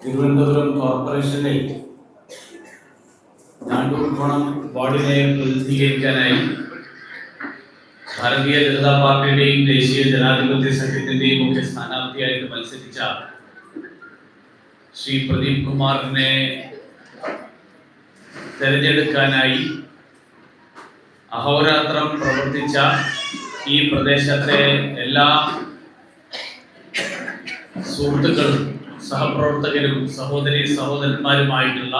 തിരുവനന്തപുരം കോർപ്പറേഷനിൽ ഞാണ്ടൂർക്കോണം ബോർഡിനെ പ്രതിനിധീകരിക്കാനായി ഭാരതീയ ജനതാ പാർട്ടിയുടെയും ദേശീയ ജനാധിപത്യ സഖ്യത്തിന്റെയും മുഖ്യ സ്ഥാനാർത്ഥിയായിട്ട് മത്സരിച്ച ശ്രീ പ്രദീപ് കുമാറിനെ തെരഞ്ഞെടുക്കാനായി അഹോരാത്രം പ്രവർത്തിച്ച ഈ പ്രദേശത്തെ എല്ലാ സുഹൃത്തുക്കളും സഹപ്രവർത്തകരും സഹോദരി സഹോദരന്മാരുമായിട്ടുള്ള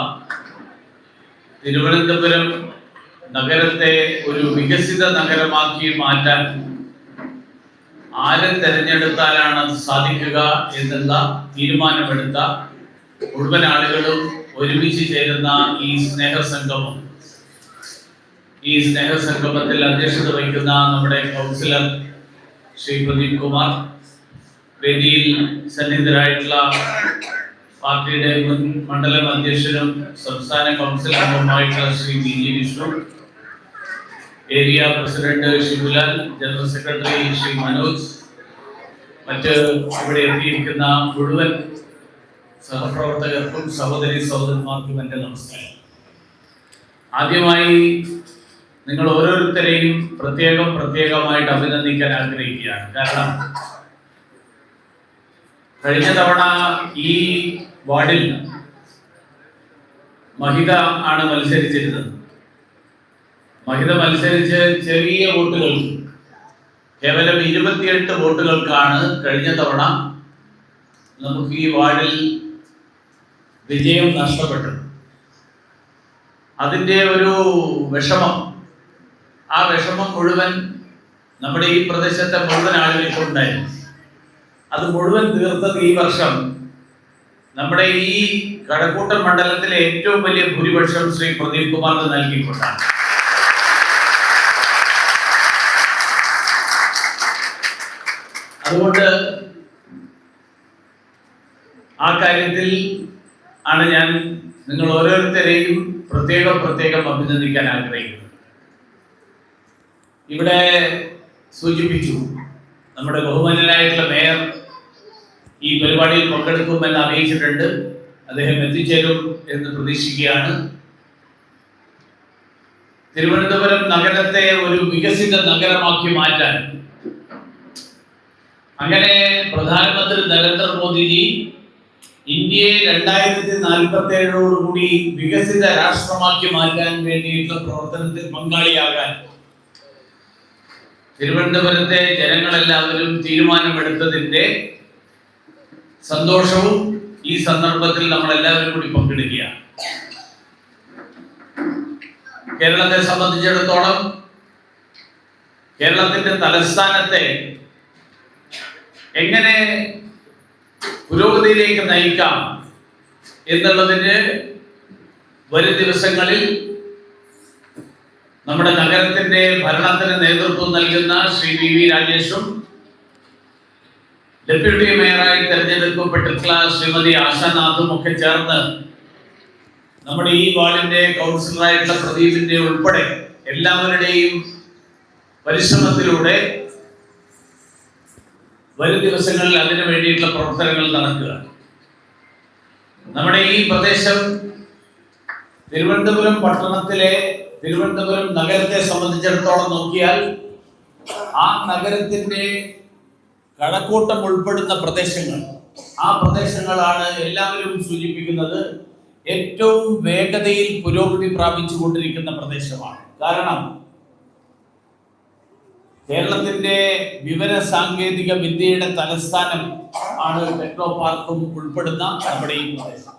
തിരുവനന്തപുരം നഗരത്തെ ഒരു വികസിത നഗരമാക്കി മാറ്റാൻ ആരെ തെരഞ്ഞെടുത്താലാണ് സാധിക്കുക എന്നുള്ള തീരുമാനമെടുത്ത മുഴുവൻ ആളുകളും ഒരുമിച്ച് ചേരുന്ന ഈ സ്നേഹസംഗമം. ഈ സ്നേഹസംഗമത്തിൽ അധ്യക്ഷത വഹിക്കുന്ന നമ്മുടെ കൗൺസിലർ ശ്രീ പ്രദീപ് കുമാർ വേദിയിൽ സന്നിഹിതരായിട്ടുള്ള പാർട്ടിയുടെ മുൻ മണ്ഡലം അധ്യക്ഷനും സംസ്ഥാന council അംഗവുമായിട്ടുള്ള Shri V G Vishnu area president Sivalal general secretary Shri Manoj മറ്റ് ഇവിടെ എത്തിയിരിക്കുന്ന മുഴുവൻ സഹപ്രവർത്തകർക്കും സഹോദരി സഹോദരന്മാർക്കും എന്റെ നമസ്കാരം. ആദ്യമായി നിങ്ങൾ ഓരോരുത്തരെയും പ്രത്യേകം പ്രത്യേകമായിട്ട് അഭിനന്ദിക്കാൻ ആഗ്രഹിക്കുകയാണ്. കാരണം കഴിഞ്ഞ തവണ ഈ വാർഡിൽ മഹിത ആണ് മത്സരിച്ചിരുന്നത്. മഹിത മത്സരിച്ച് ചെറിയ വോട്ടുകൾ കേവലം ഇരുപത്തിയെട്ട് വോട്ടുകൾക്കാണ് കഴിഞ്ഞ തവണ നമുക്ക് ഈ വാർഡിൽ വിജയം നഷ്ടപ്പെട്ടത്. അതിന്റെ ഒരു വിഷമം ആ വിഷമം മുഴുവൻ നമ്മുടെ ഈ പ്രദേശത്തെ മുഴുവൻ ആളുകൾക്കും ഉണ്ടായിരുന്നു. അത് മുഴുവൻ തീർത്തത് ഈ വർഷം. നമ്മുടെ ഈ കടക്കൂട്ടം മണ്ഡലത്തിലെ ഏറ്റവും വലിയ ഭൂരിപക്ഷം ശ്രീ പ്രദീപ് കുമാറിന് നൽകിക്കൊണ്ടാണ്. അതുകൊണ്ട് ആ കാര്യത്തിൽ ആണ് ഞാൻ നിങ്ങൾ ഓരോരുത്തരെയും പ്രത്യേകം പ്രത്യേകം അഭിനന്ദിക്കാൻ ആഗ്രഹിക്കുന്നത്. ഇവിടെ സൂചിപ്പിച്ചു നമ്മുടെ ബഹുമാനായിട്ടുള്ള മേയർ ഈ പരിപാടിയിൽ പങ്കെടുക്കുമെന്ന് അറിയിച്ചിട്ടുണ്ട്. അദ്ദേഹം എത്തിച്ചേരും എന്ന് പ്രതീക്ഷിക്കുകയാണ്. തിരുവനന്തപുരം നഗരത്തെ ഒരു വികസിത നഗരമാക്കി മാറ്റാൻ. അങ്ങനെ പ്രധാനമന്ത്രി നരേന്ദ്രമോദിജി ഇന്ത്യയെ രണ്ടായിരത്തി നാൽപ്പത്തി ഏഴോടുകൂടി വികസിത രാഷ്ട്രമാക്കി മാറ്റാൻ വേണ്ടിയിട്ടുള്ള പ്രവർത്തനത്തിൽ പങ്കാളിയാകാൻ. തിരുവനന്തപുരത്തെ ജനങ്ങളെല്ലാവരും തീരുമാനമെടുത്തതിന്റെ സന്തോഷവും ഈ സന്ദർഭത്തിൽ നമ്മൾ എല്ലാവരും കൂടി പങ്കെടുക്കുകയാണ് കേരളത്തെ സംബന്ധിച്ചിടത്തോളം കേരളത്തിന്റെ തലസ്ഥാനത്തെ എങ്ങനെ പുരോഗതിയിലേക്ക് നയിക്കാം എന്നുള്ളതിന് വരും ദിവസങ്ങളിൽ നമ്മുടെ നഗരത്തിന്റെ ഭരണത്തിന് നേതൃത്വം നൽകുന്ന ശ്രീ വി വി രാജേഷും ഡെപ്യൂട്ടി മേയറായി തെരഞ്ഞെടുക്കപ്പെട്ടിട്ടുള്ള ശ്രീമതി ആശാനാഥും ഒക്കെ ചേർന്ന് നമ്മുടെ ഈ വാർഡിന്റെ കൗൺസിലറായിട്ടുള്ള പ്രദീപിന്റെ ഉൾപ്പെടെ എല്ലാവരുടെയും പരിശ്രമത്തിലൂടെ വരും ദിവസങ്ങളിൽ അതിനു വേണ്ടിയിട്ടുള്ള പ്രവർത്തനങ്ങൾ നടക്കുക. നമ്മുടെ ഈ പ്രദേശം തിരുവനന്തപുരം പട്ടണത്തിലെ തിരുവനന്തപുരം നഗരത്തെ സംബന്ധിച്ചിടത്തോളം നോക്കിയാൽ ആ നഗരത്തിന്റെ കഴക്കൂട്ടം ഉൾപ്പെടുന്ന പ്രദേശങ്ങൾ. ആ പ്രദേശങ്ങളാണ് എല്ലാവരും സൂചിപ്പിക്കുന്നത് ഏറ്റവും വേഗതയിൽ പുരോഗതി പ്രാപിച്ചുകൊണ്ടിരിക്കുന്ന പ്രദേശമാണ്. കാരണം കേരളത്തിന്റെ വിവര സാങ്കേതിക വിദ്യയുടെ തലസ്ഥാനം ആണ് ടെക്നോ പാർക്കും ഉൾപ്പെടുന്ന നമ്മുടെ ഈ പ്രദേശം.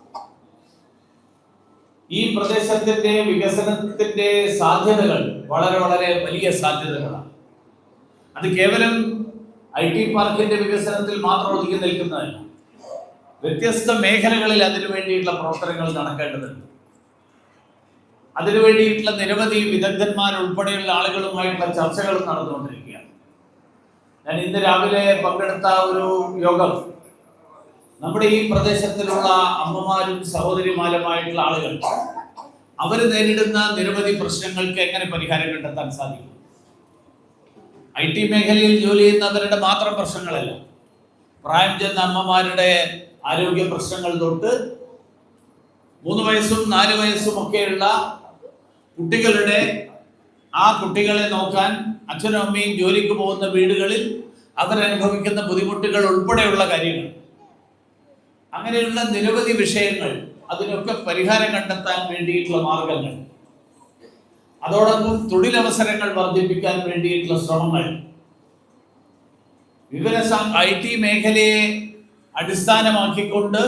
ഈ പ്രദേശത്തിന്റെ വികസനത്തിന്റെ സാധ്യതകൾ വളരെ വളരെ വലിയ സാധ്യതകളാണ്. അത് കേവലം ഐ ടി പാർക്കിന്റെ വികസനത്തിൽ മാത്രം ഒതുക്കി നിൽക്കുന്നതല്ല. വ്യത്യസ്ത മേഖലകളിൽ അതിനു വേണ്ടിയിട്ടുള്ള പ്രവർത്തനങ്ങൾ നടക്കേണ്ടതുണ്ട്. അതിനു വേണ്ടിയിട്ടുള്ള നിരവധി വിദഗ്ധന്മാർ ഉൾപ്പെടെയുള്ള ആളുകളുമായിട്ടുള്ള ചർച്ചകൾ നടന്നുകൊണ്ടിരിക്കുകയാണ്. ഞാൻ ഇന്ന് രാവിലെ പങ്കെടുത്ത ഒരു യോഗം നമ്മുടെ ഈ പ്രദേശത്തിലുള്ള അമ്മമാരും സഹോദരിമാരുമായിട്ടുള്ള ആളുകൾ അവർ നേരിടുന്ന നിരവധി പ്രശ്നങ്ങൾക്ക് എങ്ങനെ പരിഹാരം കണ്ടെത്താൻ സാധിക്കും? ഐ ടി മേഖലയിൽ ജോലി ചെയ്യുന്നവരുടെ മാത്രം പ്രശ്നങ്ങളല്ല. പ്രായം ചെന്ന അമ്മമാരുടെ ആരോഗ്യ പ്രശ്നങ്ങൾ തൊട്ട് മൂന്ന് വയസ്സും നാല് വയസ്സും ഒക്കെയുള്ള കുട്ടികളുടെ ആ കുട്ടികളെ നോക്കാൻ അച്ഛനും അമ്മയും ജോലിക്ക് പോകുന്ന വീടുകളിൽ അവരനുഭവിക്കുന്ന ബുദ്ധിമുട്ടുകൾ ഉൾപ്പെടെയുള്ള കാര്യങ്ങൾ. അങ്ങനെയുള്ള നിരവധി വിഷയങ്ങൾ അതിനൊക്കെ പരിഹാരം കണ്ടെത്താൻ വേണ്ടിയിട്ടുള്ള മാർഗങ്ങൾ. അതോടൊപ്പം തൊഴിലവസരങ്ങൾ വർദ്ധിപ്പിക്കാൻ വേണ്ടിയിട്ടുള്ള ശ്രമങ്ങൾ. വിവര ഐ ടി മേഖലയെ അടിസ്ഥാനമാക്കിക്കൊണ്ട്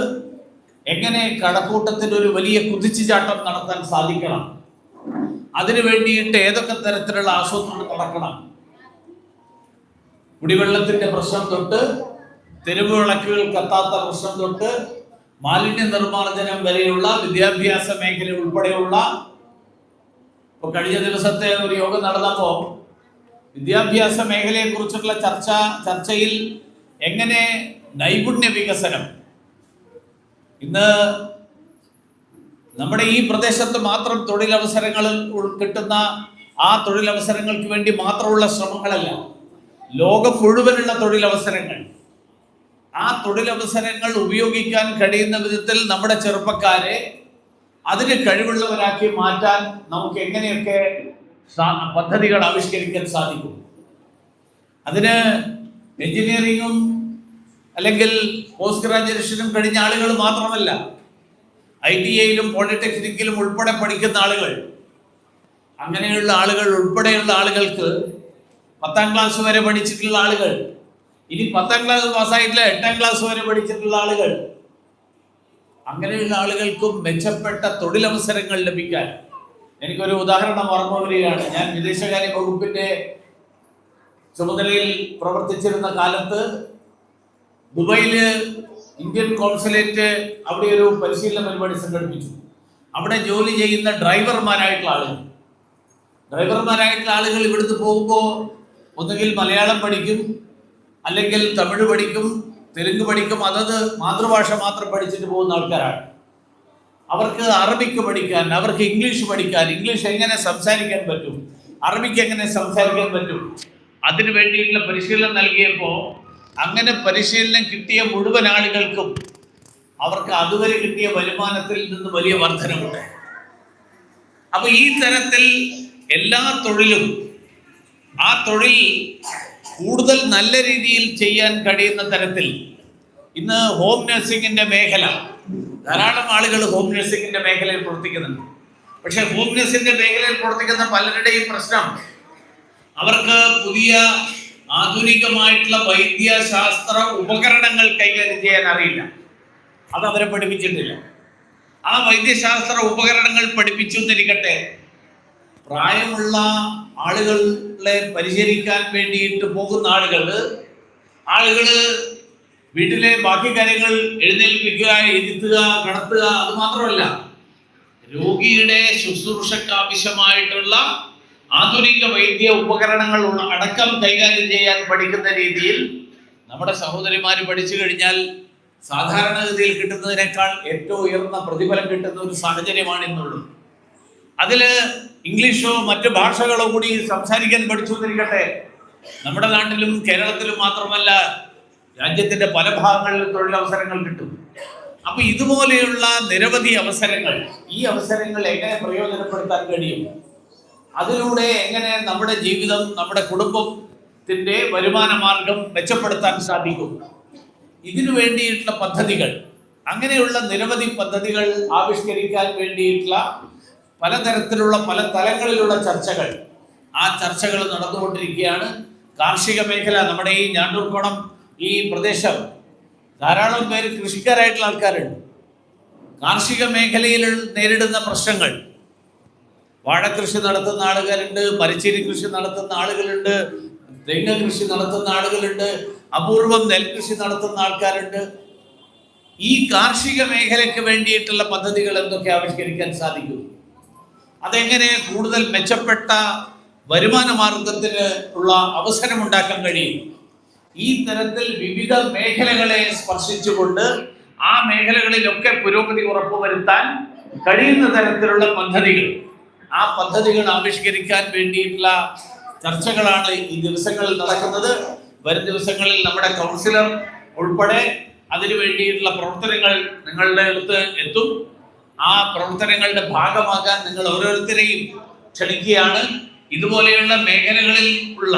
എങ്ങനെ കടക്കൂട്ടത്തിൽ ഒരു വലിയ കുതിച്ചുചാട്ടം നടത്താൻ സാധിക്കണം. അതിനു വേണ്ടിയിട്ട് ഏതൊക്കെ തരത്തിലുള്ള ആസൂത്രണം നടക്കണം. കുടിവെള്ളത്തിന്റെ പ്രശ്നം തൊട്ട് തെരുവ് വിളക്കുകൾ കത്താത്ത പ്രശ്നം തൊട്ട് മാലിന്യ നിർമ്മാർജനം വരെയുള്ള വിദ്യാഭ്യാസ മേഖല ഉൾപ്പെടെയുള്ള ഇപ്പൊ കഴിഞ്ഞ ദിവസത്തെ ഒരു യോഗം നടന്നപ്പോ വിദ്യാഭ്യാസ മേഖലയെ കുറിച്ചുള്ള ചർച്ച ചർച്ചയിൽ എങ്ങനെ നൈപുണ്യ വികസനം? ഇന്ന് നമ്മുടെ ഈ പ്രദേശത്ത് മാത്രം തൊഴിലവസരങ്ങൾ കിട്ടുന്ന ആ തൊഴിലവസരങ്ങൾക്ക് വേണ്ടി മാത്രമുള്ള ശ്രമങ്ങളല്ല ലോകം മുഴുവനുള്ള തൊഴിലവസരങ്ങൾ. ആ തൊഴിലവസരങ്ങൾ ഉപയോഗിക്കാൻ കഴിയുന്ന വിധത്തിൽ നമ്മുടെ ചെറുപ്പക്കാരെ അതിന് കഴിവുള്ളവരാക്കി മാറ്റാൻ നമുക്ക് എങ്ങനെയൊക്കെ പദ്ധതികൾ ആവിഷ്കരിക്കാൻ സാധിക്കും? അതിന് എഞ്ചിനീയറിങ്ങും അല്ലെങ്കിൽ പോസ്റ്റ് ഗ്രാജുവേഷനും കഴിഞ്ഞ ആളുകൾ മാത്രമല്ല ഐ ടി ഐയിലും പോളിടെക്നിക്കിലും ഉൾപ്പെടെ പഠിക്കുന്ന ആളുകൾ അങ്ങനെയുള്ള ആളുകൾ ഉൾപ്പെടെയുള്ള ആളുകൾക്ക് പത്താം ക്ലാസ് വരെ പഠിച്ചിട്ടുള്ള ആളുകൾ ഇനി പത്താം ക്ലാസ് പാസ്സായിട്ടില്ല എട്ടാം ക്ലാസ് വരെ പഠിച്ചിട്ടുള്ള ആളുകൾ അങ്ങനെയുള്ള ആളുകൾക്കും മെച്ചപ്പെട്ട തൊഴിലവസരങ്ങൾ ലഭിക്കാൻ. എനിക്കൊരു ഉദാഹരണം ഓർമ്മ വരികയാണ്. ഞാൻ വിദേശകാര്യ വകുപ്പിന്റെ ചുമതലയിൽ പ്രവർത്തിച്ചിരുന്ന കാലത്ത് ദുബൈയിൽ ഇന്ത്യൻ കോൺസുലേറ്റ് അവിടെ ഒരു പരിശീലന പരിപാടി സംഘടിപ്പിച്ചു. അവിടെ ജോലി ചെയ്യുന്ന ഡ്രൈവർമാരായിട്ടുള്ള ആളുകൾ. ഡ്രൈവർമാരായിട്ടുള്ള ആളുകൾ ഇവിടുന്ന് പോകുമ്പോൾ ഒന്നുകിൽ മലയാളം പഠിക്കും അല്ലെങ്കിൽ തമിഴ് പഠിക്കും തെലുങ്ക് പഠിക്കും അതത് മാതൃഭാഷ മാത്രം പഠിച്ചിട്ട് പോകുന്ന ആൾക്കാരാണ്. അവർക്ക് അറബിക്ക് പഠിക്കാൻ അവർക്ക് ഇംഗ്ലീഷ് പഠിക്കാൻ ഇംഗ്ലീഷ് എങ്ങനെ സംസാരിക്കാൻ പറ്റും അറബിക്ക് എങ്ങനെ സംസാരിക്കാൻ പറ്റും അതിനു വേണ്ടിയിട്ടുള്ള പരിശീലനം നൽകിയപ്പോൾ അങ്ങനെ പരിശീലനം കിട്ടിയ മുഴുവൻ ആളുകൾക്കും അവർക്ക് അതുവരെ കിട്ടിയ വരുമാനത്തിൽ നിന്ന് വലിയ വർധനമുണ്ട് അപ്പൊ ഈ തരത്തിൽ എല്ലാ തൊഴിലും ആ തൊഴിൽ കൂടുതൽ നല്ല രീതിയിൽ ചെയ്യാൻ കഴിയുന്ന തരത്തിൽ ഇന്ന് ഹോം നഴ്സിംഗിന്റെ മേഖല. ധാരാളം ആളുകൾ ഹോം നഴ്സിംഗിന്റെ മേഖലയിൽ പ്രവർത്തിക്കുന്നുണ്ട്. പക്ഷെ ഹോം നഴ്സിംഗിന്റെ മേഖലയിൽ പ്രവർത്തിക്കുന്ന പലരുടെയും പ്രശ്നം അവർക്ക് പുതിയ ആധുനികമായിട്ടുള്ള വൈദ്യശാസ്ത്ര ഉപകരണങ്ങൾ കൈകാര്യം ചെയ്യാൻ അറിയില്ല. അത് അവരെ പഠിപ്പിച്ചിട്ടില്ല. ആ വൈദ്യശാസ്ത്ര ഉപകരണങ്ങൾ പഠിപ്പിച്ചു എന്നിരിക്കട്ടെ പ്രായമുള്ള ആളുകളെ പരിചരിക്കാൻ വേണ്ടിയിട്ട് പോകുന്ന ആളുകൾ ആളുകൾ വീട്ടിലെ ബാക്കി കാര്യങ്ങൾ എഴുന്നേൽപ്പിക്കുക ഇരുത്തുക കടത്തുക അത് മാത്രമല്ല രോഗിയുടെ ശുശ്രൂഷയ്ക്ക് ആവശ്യമായിട്ടുള്ള ആധുനിക വൈദ്യ ഉപകരണങ്ങൾ അടക്കം കൈകാര്യം ചെയ്യാൻ പഠിക്കുന്ന രീതിയിൽ നമ്മുടെ സഹോദരിമാര് പഠിച്ചു കഴിഞ്ഞാൽ സാധാരണഗതിയിൽ കിട്ടുന്നതിനേക്കാൾ ഏറ്റവും ഉയർന്ന പ്രതിഫലം കിട്ടുന്ന ഒരു സാഹചര്യമാണ് ഇന്നുള്ളത്. അതിൽ ഇംഗ്ലീഷോ മറ്റു ഭാഷകളോ കൂടി സംസാരിക്കാൻ പഠിച്ചു എന്നിരിക്കട്ടെ നമ്മുടെ നാട്ടിലും കേരളത്തിലും മാത്രമല്ല രാജ്യത്തിന്റെ പല ഭാഗങ്ങളിലും തൊഴിലവസരങ്ങൾ കിട്ടും. അപ്പൊ ഇതുപോലെയുള്ള നിരവധി അവസരങ്ങൾ ഈ അവസരങ്ങൾ എങ്ങനെ പ്രയോജനപ്പെടുത്താൻ കഴിയും? അതിലൂടെ എങ്ങനെ നമ്മുടെ ജീവിതം നമ്മുടെ കുടുംബത്തിന്റെ വരുമാന മാർഗം മെച്ചപ്പെടുത്താൻ സാധിക്കും? ഇതിനു വേണ്ടിയിട്ടുള്ള പദ്ധതികൾ അങ്ങനെയുള്ള നിരവധി പദ്ധതികൾ ആവിഷ്കരിക്കാൻ വേണ്ടിയിട്ടുള്ള പലതരത്തിലുള്ള പല തലങ്ങളിലുള്ള ചർച്ചകൾ. ആ ചർച്ചകൾ നടന്നുകൊണ്ടിരിക്കുകയാണ്. കാർഷിക മേഖല നമ്മുടെ ഈ ഞാണ്ടൂർക്കോണം ഈ പ്രദേശം ധാരാളം പേര് കൃഷിക്കാരായിട്ടുള്ള ആൾക്കാരുണ്ട്. കാർഷിക മേഖലയിൽ നേരിടുന്ന പ്രശ്നങ്ങൾ. വാഴക്കൃഷി നടത്തുന്ന ആളുകളുണ്ട് മരച്ചീനി കൃഷി നടത്തുന്ന ആളുകളുണ്ട് തെങ്ങ് കൃഷി നടത്തുന്ന ആളുകളുണ്ട് അപൂർവം നെൽകൃഷി നടത്തുന്ന ആൾക്കാരുണ്ട്. ഈ കാർഷിക മേഖലയ്ക്ക് വേണ്ടിയിട്ടുള്ള പദ്ധതികൾ എന്തൊക്കെ ആവിഷ്കരിക്കാൻ സാധിക്കും? അതെങ്ങനെ കൂടുതൽ മെച്ചപ്പെട്ട വരുമാന മാർഗത്തിന് ഉള്ള അവസരം ഉണ്ടാക്കാൻ കഴിയും? ഈ തരത്തിൽ വിവിധ മേഖലകളെ സ്പർശിച്ചുകൊണ്ട് ആ മേഖലകളിലൊക്കെ പുരോഗതി ഉറപ്പുവരുത്താൻ കഴിയുന്ന തരത്തിലുള്ള പദ്ധതികൾ. ആ പദ്ധതികൾ ആവിഷ്കരിക്കാൻ വേണ്ടിയിട്ടുള്ള ചർച്ചകളാണ് ഈ ദിവസങ്ങളിൽ നടക്കുന്നത്. വരും ദിവസങ്ങളിൽ നമ്മുടെ കൗൺസിലർ ഉൾപ്പെടെ അതിനു വേണ്ടിയിട്ടുള്ള പ്രവർത്തനങ്ങൾ നിങ്ങളുടെ അടുത്ത് എത്തും. ആ പ്രവർത്തനങ്ങളുടെ ഭാഗമാകാൻ നിങ്ങൾ ഓരോരുത്തരെയും ക്ഷണിക്കുകയാണ്. ഇതുപോലെയുള്ള മേഖലകളിൽ ഉള്ള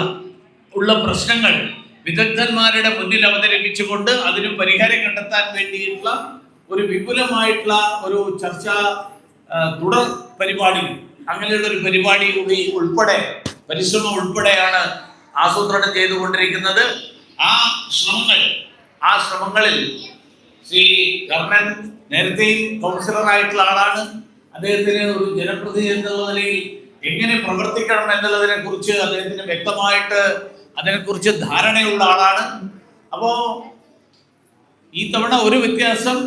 ഉള്ള പ്രശ്നങ്ങൾ വിദഗ്ധന്മാരുടെ മുന്നിൽ അവതരിപ്പിച്ചുകൊണ്ട് അതിന് പരിഹാരം കണ്ടെത്താൻ വേണ്ടിയിട്ടുള്ള ഒരു വിപുലമായിട്ടുള്ള ഒരു ചർച്ച തുടർ പരിപാടി അങ്ങനെയുള്ള ഒരു പരിപാടി കൂടി ഉൾപ്പെടെ പരിശ്രമം ഉൾപ്പെടെയാണ് ആസൂത്രണം ചെയ്തുകൊണ്ടിരിക്കുന്നത്. ആ ശ്രമങ്ങൾ ആ ശ്രമങ്ങളിൽ ശ്രീ കർണൻ നേരത്തെയും കൗൺസിലറായിട്ടുള്ള ആളാണ്. അദ്ദേഹത്തിന് ഒരു ജനപ്രതിനിധി എന്നുള്ള നിലയിൽ എങ്ങനെ പ്രവർത്തിക്കണം എന്നുള്ളതിനെ കുറിച്ച് അദ്ദേഹത്തിന് വ്യക്തമായിട്ട് അതിനെക്കുറിച്ച് ധാരണയുള്ള ആളാണ്. അപ്പോ ഈ തവണ ഒരു വ്യത്യാസം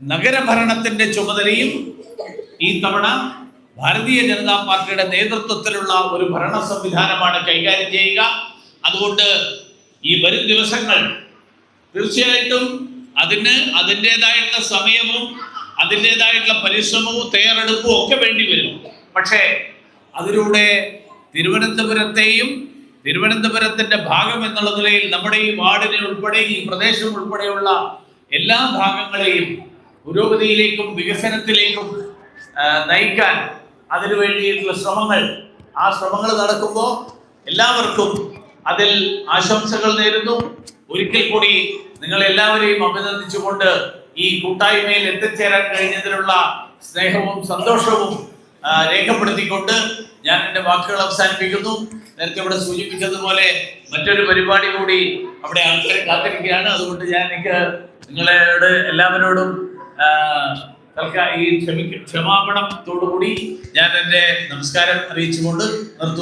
നഗരഭരണത്തിന്റെ ചുമതലയും ഈ തവണ ഭാരതീയ ജനതാ പാർട്ടിയുടെ നേതൃത്വത്തിലുള്ള ഒരു ഭരണ സംവിധാനമാണ് കൈകാര്യം ചെയ്യുക. അതുകൊണ്ട് ഈ വരും ദിവസങ്ങൾ തീർച്ചയായിട്ടും അതിന് അതിന്റെതായിട്ടുള്ള സമയവും അതിന്റെതായിട്ടുള്ള പരിശ്രമവും തയ്യാറെടുപ്പും ഒക്കെ വേണ്ടി വരും. പക്ഷേ അതിലൂടെ തിരുവനന്തപുരത്തെയും തിരുവനന്തപുരത്തിന്റെ ഭാഗം എന്നുള്ള നിലയിൽ നമ്മുടെ ഈ വാർഡിനെ ഉൾപ്പെടെ ഈ പ്രദേശം ഉൾപ്പെടെയുള്ള എല്ലാ ഭാഗങ്ങളെയും പുരോഗതിയിലേക്കും വികസനത്തിലേക്കും നയിക്കാൻ അതിനു വേണ്ടിയിട്ടുള്ള ശ്രമങ്ങൾ. ആ ശ്രമങ്ങൾ നടക്കുമ്പോൾ എല്ലാവർക്കും അതിൽ ആശംസകൾ നേരുന്നു. ഒരിക്കൽ കൂടി നിങ്ങൾ എല്ലാവരെയും അഭിനന്ദിച്ചുകൊണ്ട് ഈ കൂട്ടായ്മയിൽ എത്തിച്ചേരാൻ കഴിഞ്ഞതിലുള്ള സ്നേഹവും സന്തോഷവും രേഖപ്പെടുത്തിക്കൊണ്ട് ഞാൻ എന്റെ വാക്കുകൾ അവസാനിപ്പിക്കുന്നു. നേരത്തെ ഇവിടെ സൂചിപ്പിച്ചതുപോലെ മറ്റൊരു പരിപാടി കൂടി അവിടെ ആൾക്കാർ കാത്തിരിക്കുകയാണ്. അതുകൊണ്ട് ഞാൻ എനിക്ക് നിങ്ങളോട് എല്ലാവരോടും തൽക്കാലം തൽക്കാ ഈ ക്ഷമിക്ക ക്ഷമാപണത്തോടുകൂടി ഞാൻ എന്റെ നമസ്കാരം അറിയിച്ചുകൊണ്ട് നിർത്തുന്നു.